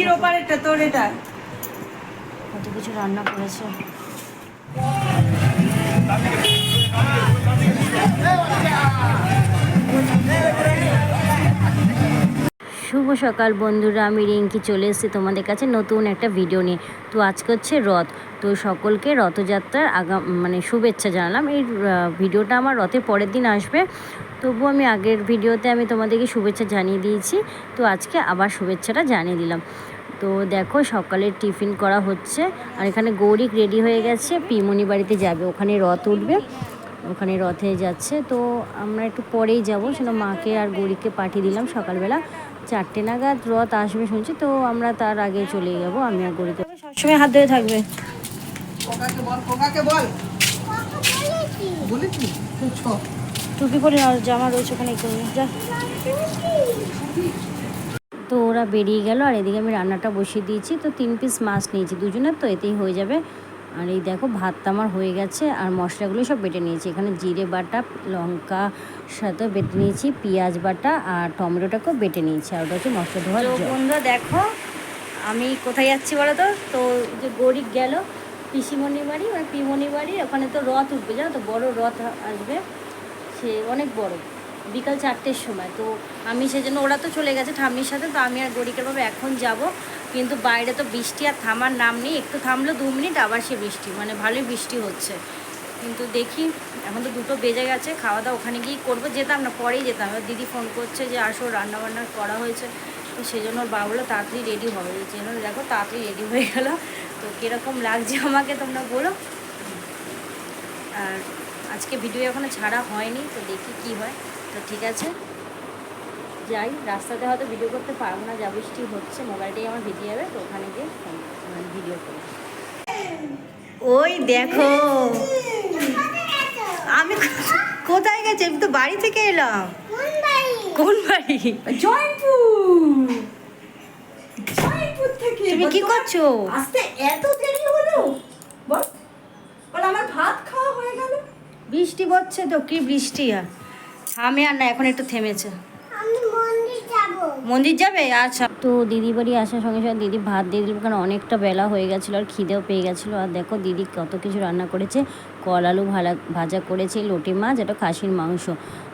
রিঙ্কির ওপারেরটা তোর এটা। কত কিছু রান্না করেছে। শুভ সকাল বন্ধুরা, আমি রিঙ্কি চলে এসেছি তোমাদের কাছে নতুন একটা ভিডিও নিয়ে। তো আজকে হচ্ছে রথ। তো সকলকে রথযাত্রার আগাম মানে শুভেচ্ছা জানালাম। এই ভিডিওটা আমার রথের পরের দিন আসবে। তবু আমি আগের ভিডিওতে আমি তোমাদেরকে শুভেচ্ছা জানিয়ে দিয়েছি। তো আজকে আবার শুভেচ্ছাটা জানিয়ে দিলাম। তো দেখো সকালে টিফিন করা হচ্ছে আর এখানে গৌরিক রেডি হয়ে গেছে। পিমনি বাড়িতে যাবে। ওখানে রথ উঠবে। ওখানে রথে যাচ্ছে। তো আমরা একটু পরেই যাব। সেটা মাকে আর গৌরীকে পাঠিয়ে দিলাম সকালবেলা। চারটে নাগাদ রথ আসবে শুনছি। তো আমরা তার আগে চলে যাব। আমি আর গৌরীকে সবসময় হাত ধরে থাকবে। বল বল। টুপি পরে আর জামা রয়েছে ওখানে যা। তো ওরা বেরিয়ে গেল আর এদিকে আমি রান্নাটা বসিয়ে দিয়েছি। তো তিন পিস মাছ নিয়েছি দুজনের তো এতেই হয়ে যাবে। আর এই দেখো ভাতটা আমার হয়ে গেছে। আর মশলাগুলো সব বেটে নিয়েছি। এখানে জিরে বাটা লঙ্কা সাথে বেটে নিয়েছি পেঁয়াজ বাটা আর টমেটোটাকেও বেটে নিয়েছি। আর ওটা হচ্ছে মশলা ধোয়ার বন্ধুরা দেখো আমি কোথায় যাচ্ছি বলো তো তো যে গরিব গেল পিসিমণি বাড়ি মানে পিমণি বাড়ি। ওখানে তো রথ উঠবে জানো তো? বড় রথ আসবে। সে অনেক বড়। বিকাল চারটের সময়। তো আমি সেজন্য, ওরা তো চলে গেছে ঠাম্মির সাথে, তো আমি আর গরিকের বাবা এখন যাব। কিন্তু বাইরে তো বৃষ্টি আর থামার নাম নেই। একটু থামলো দু মিনিট, আবার সে বৃষ্টি। মানে ভালোই বৃষ্টি হচ্ছে। কিন্তু দেখি, এখন তো দুটো বেজে গেছে, খাওয়া দাওয়া ওখানে গিয়েই করব। যেতাম না, পরেই যেতাম। এবার দিদি ফোন করছে যে, আসো রান্না বান্না করা হয়েছে। তো সেই জন্য ওর বাবা বলল, তাড়াতাড়ি রেডি হবে। জন্য দেখো, তাড়াতাড়ি রেডি হয়ে গেল। তো কীরকম লাগছে আমাকে তোমরা বলো। আর আজকে ভিডিও এখনও ছাড়া হয়নি তো দেখি কি হয়। তো ঠিক আছে। যাই রাস্তাতে হয়তো ভিডিও করতে পারব না যা বৃষ্টি হচ্ছে মোবাইলটাই আমার ভিজে যাবে তো ওখানে গিয়ে মানে ভিডিও করব। ওই দেখো আমি কোথায় গেছি? আমি তো বাড়ি থেকে এলাম। কোন বাড়ি? জয়পুর জয়পুর থেকে। তুমি কি করছ? আসতে এত দেরি হলো? বল। বল আমার ভাত খাওয়া হয়ে গেল। বৃষ্টি পড়ছে তো কি বৃষ্টি আর? থামে আর না এখন একটু থেমেছে। মন্দির যাবে। আচ্ছা। তো দিদি বাড়ি আসার সঙ্গে সঙ্গে দিদি ভাত দিয়ে দিল কারণ অনেকটা বেলা হয়ে গেছিল আর খিদেও পেয়ে গেছিল। আর দেখো দিদি কত কিছু রান্না করেছে কল আলু ভালা ভাজা করেছে লোটে মাছ এটা খাসির মাংস।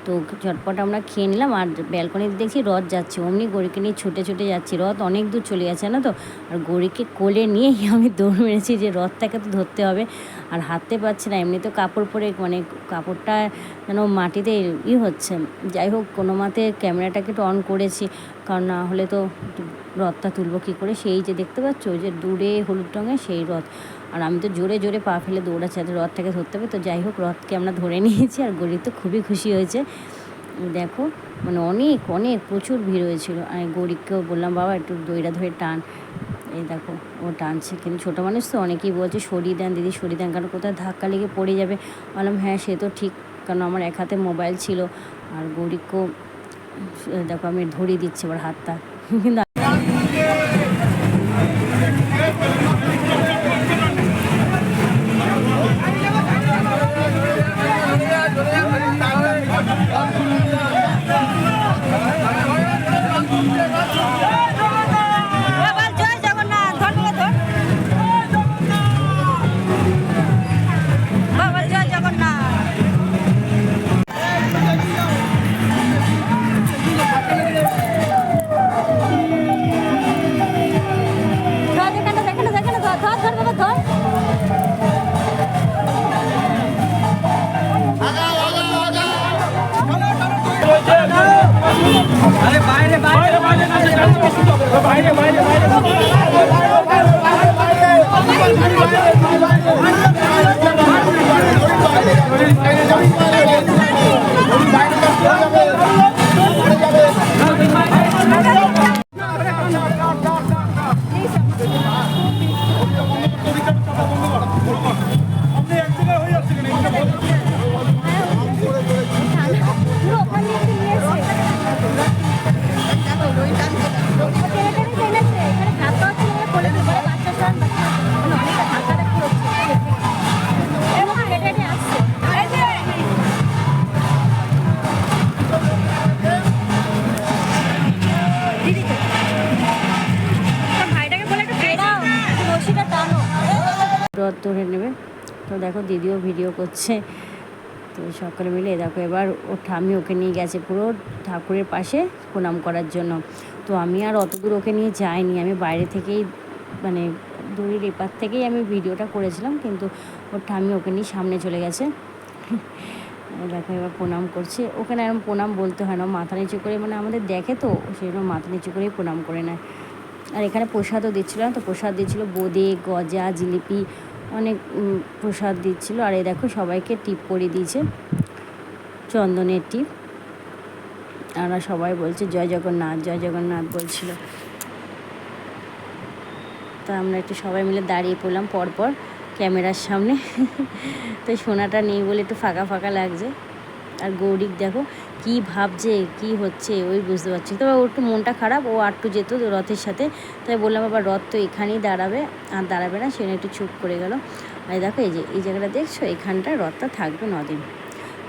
তো ঝটপট আমরা খেয়ে নিলাম আর ব্যালকনিতে দেখছি রথ যাচ্ছে। অমনি গড়িকে নিয়ে ছুটে ছুটে যাচ্ছি। রথ অনেক দূর চলে যাচ্ছে না তো? আর গড়িকে কোলে নিয়েই আমি দৌড় মেরেছি যে রথটাকে তো ধরতে হবে। আর হাঁটতে পারছি না এমনি তো কাপড় পরে মানে কাপড়টা যেন মাটিতে ই হচ্ছে। যাই হোক, কোনো মতে ক্যামেরাটাকে একটু অন করেছি। কারণ না হলে তো রথটা তুলবো কী করে? সেই যে দেখতে পাচ্ছ, ওই যে দূরে হলুদ রঙের সেই রথ। আর আমি তো জোরে জোরে পা ফেলে দৌড়াচ্ছি যাতে রথটাকে ধরতে হবে। তো যাই হোক, রথকে আমরা ধরে নিয়েছি আর গরিব তো খুবই খুশি হয়েছে। দেখো মানে অনেক অনেক প্রচুর ভিড় হয়েছিল। আর গরিবকেও বললাম, বাবা, একটু দইটা ধরে টান। এই দেখো, ও টানছে। কিন্তু ছোটো মানুষ তো অনেকেই বলছে, সরিয়ে দেন দিদি, সরিয়ে দেন। কারণ কোথায় ধাক্কা লেগে পড়ে যাবে? বললাম হ্যাঁ সে তো ঠিক। কারণ আমার এক হাতে মোবাইল ছিল। আর গরিবকেও দেখো আমি ধরিয়ে দিচ্ছি ওর হাতটা। কিন্তু পুরো ধরে নেবে। তো দেখো দিদিও ভিডিও করছে। তো সকলে মিলে দেখো এবার ও ঠামি ওকে নিয়ে গেছে পুরো ঠাকুরের পাশে প্রণাম করার জন্য। তো আমি আর অত দূর ওকে নিয়ে যাইনি। আমি বাইরে থেকেই মানে দড়ির এপার থেকেই আমি ভিডিওটা করেছিলাম, কিন্তু ওর ঠামি ওকে নিয়ে সামনে চলে গেছে। দেখো এবার প্রণাম করছে। ওখানে এরকম প্রণাম বলতে হয় না। মাথা নিচু করে মানে আমাদের দেখে তো জন্য মাথা নিচু করেই প্রণাম করে নেয়। আর এখানে প্রসাদও দিচ্ছিল তো? প্রসাদ দিচ্ছিল বোঁদে, গজা, জিলিপি অনেক প্রসাদ দিচ্ছিল। আর এই দেখো সবাইকে টিপ করে দিয়েছে। চন্দনের টিপ। আর সবাই বলছে, জয় জগন্নাথ জয় জগন্নাথ বলছিল। তা আমরা একটু সবাই মিলে দাঁড়িয়ে পড়লাম পরপর ক্যামেরার সামনে। তো সোনাটা নেই বলে একটু ফাঁকা ফাঁকা লাগছে। আর গৌরিক দেখো কি ভাবছে কি হচ্ছে ওই বুঝতে পারছি তবে ওর একটু মনটা খারাপ ও আটটু যেত রথের সাথে। তাই বললাম আবার রথ তো এখানেই দাঁড়াবে আর দাঁড়াবে না। সেখানে একটু চুপ করে গেল। আর দেখো এই যে এই জায়গাটা দেখছ? এখানটা রথটা থাকবে নদিন।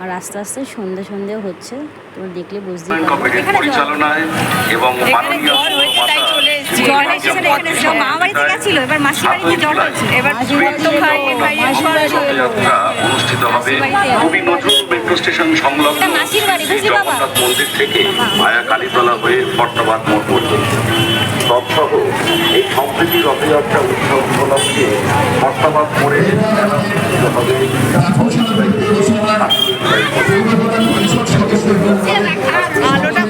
আর আস্তে আস্তে সন্ধে সন্ধেও হচ্ছে তোমরা দেখলে বুঝতে পরিচালনায় এবং রথযাত্রা অনুষ্ঠিত হবে। খুবই মেট্রো স্টেশন সংলগ্ন? জগন্নাথ মন্দির থেকে মায়া কালীতলা হয়ে পট্টবাদ মোড় পর্যন্ত তৎসহ এই সম্প্রীতি রথযাত্রা উৎসব উপলক্ষে পট্টবাদ মোড়ে হবে আলোটা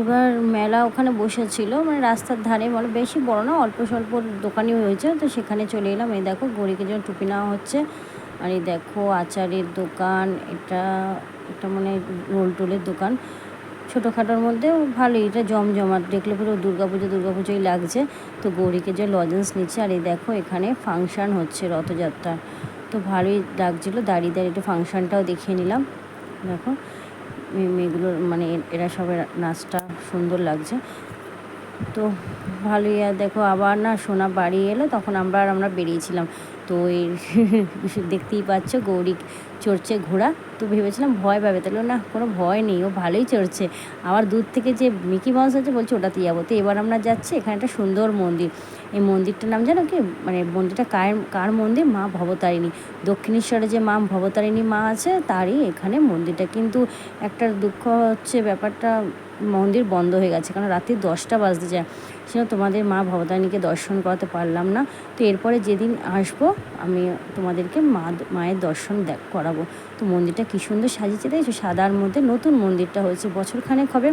এবার মেলা ওখানে বসেছিল মানে রাস্তার ধারে মানে বেশি বড় না, অল্প স্বল্প দোকানই হয়েছে, তো সেখানে চলে এলাম। এই দেখো গড়িকে যেন টুপি নেওয়া হচ্ছে, আর এই দেখো আচারের দোকান, এটা এটা মানে রোল টোলের দোকান। ছোটোখাটোর মধ্যে ভালোই, এটা জমজমাট, দেখলে পুরো দুর্গা পুজো দুর্গা পুজোই লাগছে। তো গৌরীকে যে লজেন্স নিচ্ছে, আর এই দেখো এখানে ফাংশান হচ্ছে রথযাত্রা তো ভালোই লাগছিল, দাঁড়িয়ে দাঁড়িয়ে একটু ফাংশানটাও দেখিয়ে নিলাম। দেখো মেয়েগুলোর মানে এরা সবের নাচটা সুন্দর লাগছে। তো ভালোই, আর দেখো আবার না সোনা বাড়ি এলো, তখন আমরা আর আমরা বেরিয়েছিলাম। তো এই দেখতেই পাচ্ছ গৌরী চড়ছে ঘোড়া, তো ভেবেছিলাম ভয় পাবে। তাহলে না, কোনো ভয় নেই, ও ভালোই চড়ছে। আবার দূর থেকে যে মিকি মাউস আছে, বলছে ওটাতে যাব। তো এবার আমরা যাচ্ছি এখানে একটা সুন্দর মন্দির। এই মন্দিরটার নাম জানো কি মানে মন্দিরটা কার কার মন্দির? মা ভবতারিণী। দক্ষিণেশ্বরে যে মা ভবতারিণী মা আছে, তারই এখানে মন্দিরটা। কিন্তু একটা দুঃখ হচ্ছে ব্যাপারটা মন্দির বন্ধ হয়ে গেছে, কারণ রাত্রি দশটা বাজতে যায়। সেজন্য তোমাদের মা ভবতারিণীকে দর্শন করাতে পারলাম না। তো এরপরে যেদিন আসব, আমি তোমাদেরকে মা মায়ের দর্শন দেখ, করাবো। তো মন্দিরটা কী সুন্দর সাজিয়েছে দেখছ সাদার মধ্যে নতুন মন্দিরটা হয়েছে, বছরখানেক হবে।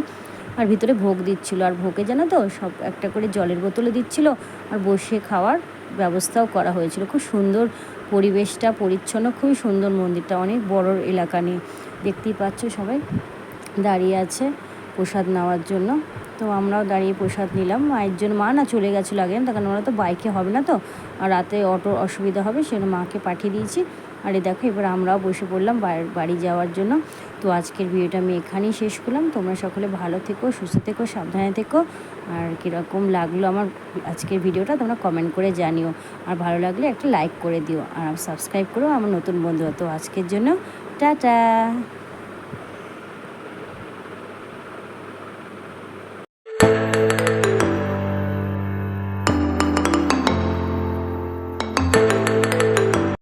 আর ভিতরে ভোগ দিচ্ছিল, আর ভোগে জানো তো, সব একটা করে জলের বোতলে দিচ্ছিল, আর বসে খাওয়ার ব্যবস্থাও করা হয়েছিল। খুব সুন্দর পরিবেশটা, পরিচ্ছন্ন, খুবই সুন্দর মন্দিরটা। অনেক বড় এলাকা নিয়ে। দেখতেই পাচ্ছ সবাই দাঁড়িয়ে আছে। প্রসাদ নেওয়ার জন্য। তো আমরাও দাঁড়িয়ে প্রসাদ নিলাম। মায়ের জন্য মা না চলে গেছিল আগে তখন ওরা তো বাইকে হবে না তো। আর রাতে অটো অসুবিধা হবে, সেজন্য মাকে পাঠিয়ে দিয়েছি। আর এই দেখো, এবার আমরাও বসে পড়লাম বাড়ি- বাড়ি যাওয়ার জন্য। তো আজকের ভিডিওটা আমি এখানেই শেষ করলাম। তোমরা সকলে ভালো থেকো, সুস্থ থেকো, সাবধানে থেকো। আর কীরকম লাগল আমার আজকের ভিডিওটা তোমরা কমেন্ট করে জানিও। আর ভালো লাগলে একটা লাইক করে দিও। আর সাবস্ক্রাইব করো আমার নতুন বন্ধু তো আজকের জন্য, টাটা!